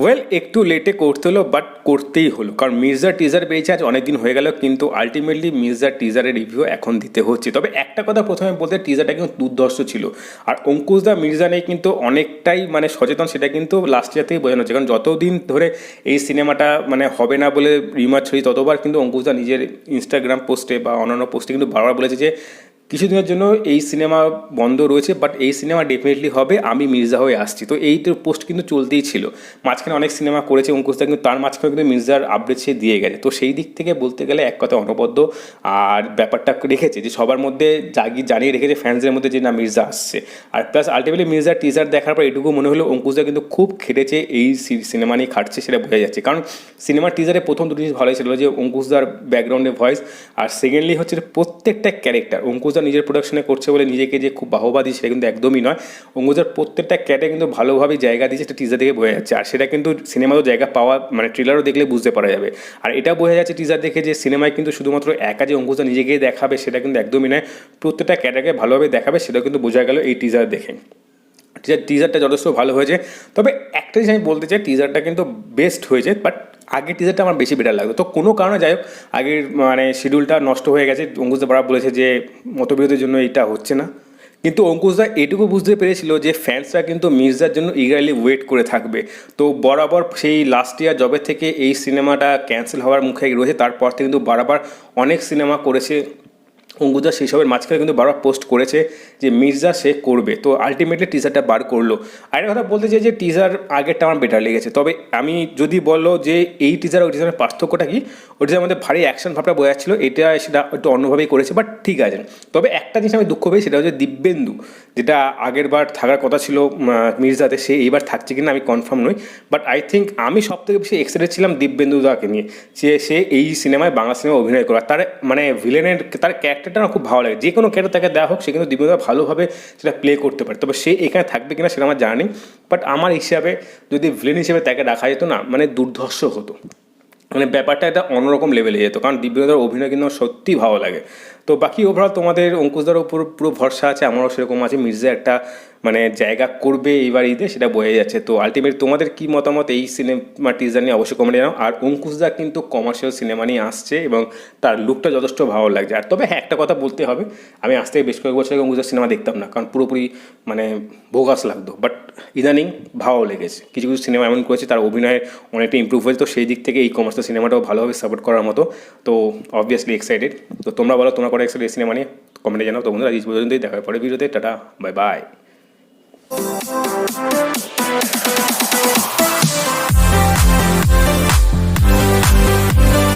Well একটু লেটে করতে হলো বাট করতেই হলো। কারণ মির্জা টিজার পেয়েছে, আজ অনেক দিন হয়ে গেল, কিন্তু আলটিমেটলি মির্জা টিজারের রিভিউ এখন দিতে হচ্ছে। তবে একটা কথা প্রথমে বলতে টিজারটা কিন্তু দুর্ধর্ষ ছিল। আর অঙ্কুশ দা, মির্জা নিয়ে কিন্তু অনেকটাই মানে সচেতন, সেটা কিন্তু লাস্ট ইয়ার থেকে বোঝানো হচ্ছে। কারণ যতদিন ধরে এই সিনেমাটা মানে হবে না বলে রিমার ছড়ি ততবার কিন্তু অঙ্কুশ দা নিজের ইনস্টাগ্রাম পোস্টে বা অন্যান্য পোস্টে কিন্তু বারবার বলেছে যে কিছুদিনের জন্য এই সিনেমা বন্ধ রয়েছে বাট এই সিনেমা ডেফিনেটলি হবে। আমি মির্জা হয়ে আসছি। তো এই তো পোস্ট কিন্তু চলতেই ছিল। মাঝখানে অনেক সিনেমা করেছে অঙ্কুশদা কিন্তু তার মাঝখানে কিন্তু মির্জার আপডেট সে দিয়ে গেছে। তো সেই দিক থেকে বলতে গেলে এক কথা অনবদ্য। আর ব্যাপারটা রেখেছে যে সবার মধ্যে জাগি জানিয়ে রেখেছে ফ্যান্সদের মধ্যে যে না, মির্জা আসছে। আর প্লাস আলটিমেটলি মির্জার টিজার দেখার পর এটুকু মনে হলো অঙ্কুশদা কিন্তু খুব খেটেছে এই সিনেমা নিয়ে খাটছে সেটা বোঝা যাচ্ছে। কারণ সিনেমার টিজারে প্রথম দুটো জিনিস ভালোই ছিল যে অঙ্কুশদার ব্যাকগ্রাউন্ডে ভয়েস আর সেকেন্ডলি হচ্ছে প্রত্যেকটা ক্যারেক্টার অঙ্কুশদা নিজের প্রোডাকশনে করছে বলে নিজেকে যে খুব বাহবা দিচ্ছে, সেটা কিন্তু একদমই নয়। অঙ্গুজার প্রত্যেকটা ক্যাটে কিন্তু ভালোভাবে জায়গা দিয়েছে একটা টিজার দেখে বোঝা যাচ্ছে। আর সেটা কিন্তু সিনেমাতেও জায়গা পাওয়া মানে ট্রেলারও দেখলে বুঝতে পারা যাবে। আর এটা বোঝা যাচ্ছে টিজার দেখে যে সিনেমায় কিন্তু শুধুমাত্র একা যে অঙ্কুজা নিজেকে দেখাবে, সেটা কিন্তু একদমই নয়। প্রত্যেকটা ক্যাটাকে ভালোভাবে দেখাবে সেটা কিন্তু বোঝা গেল এই টিজার দেখে। টিজার টিজারটা যথেষ্ট ভালো হয়েছে। তবে একটা জিনিস আমি বলতে চাই টিজারটা কিন্তু বেস্ট হয়েছে বাট আগের টিজারটা আমার বেশি বেটার লাগতো। তো কোনো কারণে যাই হোক, আগের মানে শিডিউলটা নষ্ট হয়ে গেছে। অঙ্কুশদা বরা বলেছে যে, মতবিরোধের জন্য এটা হচ্ছে না। কিন্তু অঙ্কুশদা এটুকু বুঝতে পেরেছিল যে ফ্যান্সরা কিন্তু মির্জার জন্য ইগারলি ওয়েট করে থাকবে। তো বরাবর সেই লাস্ট ইয়ার জবে থেকে এই সিনেমাটা ক্যান্সেল হওয়ার মুখে রয়েছে। তারপর থেকে কিন্তু বারবার অনেক সিনেমা করেছে। অঙ্কুদা সেই সবের মাঝখানে কিন্তু বারবার পোস্ট করেছে যে মির্জা সে করবে। তো আলটিমেটলি টিজারটা বার করল। আর কথা বলতে চাই যে টিজার আগেরটা আমার বেটার লেগেছে। তবে আমি যদি বলো যে এই টিজার ওই টিজারের পার্থক্যটা কি টিজার মধ্যে ভারী অ্যাকশন ভাবটা বোঝা যাচ্ছিল, এটা সেটা একটু অন্যভাবেই করেছে বাট ঠিক আছে। তবে একটা জিনিস আমি দুঃখ পেয়েছি, সেটা হচ্ছে দিব্যেন্দু, যেটা আগের বার থাকার কথা ছিল মির্জাতে, সে এইবার থাকছে কিনা আমি কনফার্ম নই বাট আই থিঙ্ক আমি সব থেকে বেশি এক্সাইটেড ছিলাম দিব্যেন্দু দাকে নিয়ে, যে সে এই সিনেমায় বাংলা সিনেমায় অভিনয় করা তার মানে ভিলেনের তার ক্যারেক্টারটা আমার খুব ভালো লাগে। যে কোনো ক্যারেক্টার তাকে দেওয়া হোক, সে কিন্তু দীপিকা ভালোভাবে সেটা প্লে করতে পারে। তবে সে এখানে থাকবে কিনা সেটা আমার জানি বাট আমার হিসাবে যদি ভিলেন হিসেবে তাকে রাখা যেত না মানে দুর্ধর্ষ হতো। মানে ব্যাপারটা একটা অন্যরকম লেভেলে যেত। কারণ দিব্যদার অভিনয় কিন্তু সত্যি ভালো লাগে। তো বাকি ওভারঅল তোমাদের অঙ্কুশদার উপর পুরো ভরসা আছে, আমারও সেরকম আছে। মির্জা একটা মানে জায়গা করবে এইবার ঈদে, সেটা বোঝা যাচ্ছে। তো আলটিমেট তোমাদের কি মতামত এই সিনেমা টিজার নিয়ে? অবশ্যই কমেন্টে জানাও। আর অঙ্কুশদা কিন্তু কমার্শিয়াল সিনেমা নিয়ে আসছে এবং তার লুকটা যথেষ্ট ভালো লাগছে। আর তবে হ্যাঁ একটা কথা বলতে হবে। আমি আজ থেকে বেশ কয়েক বছর আগে অঙ্কুশদার সিনেমা দেখতাম না, কারণ পুরোপুরি মানে বোগাস লাগতো। বাট ইদানিং ভালো লেগেছে। কিছু কিছু সিনেমা এমন করেছে, তার অভিনয়ে অনেকটা ইম্প্রুভ হয়েছে। তো সেই দিক থেকে এই কমার্শিয়াল সিনেমাটাও ভালোভাবে সাপোর্ট করার মতো। তো অবভিয়াসলি এক্সাইটেড তো তোমরা বলো, তোমরা করে এক্সাইটেড সিনেমা নিয়ে? কমেন্টে জানাও। তো বন্ধুরা পর্যন্তই। দেখা পরে ভিডিওতে tata bye bye Oh, oh,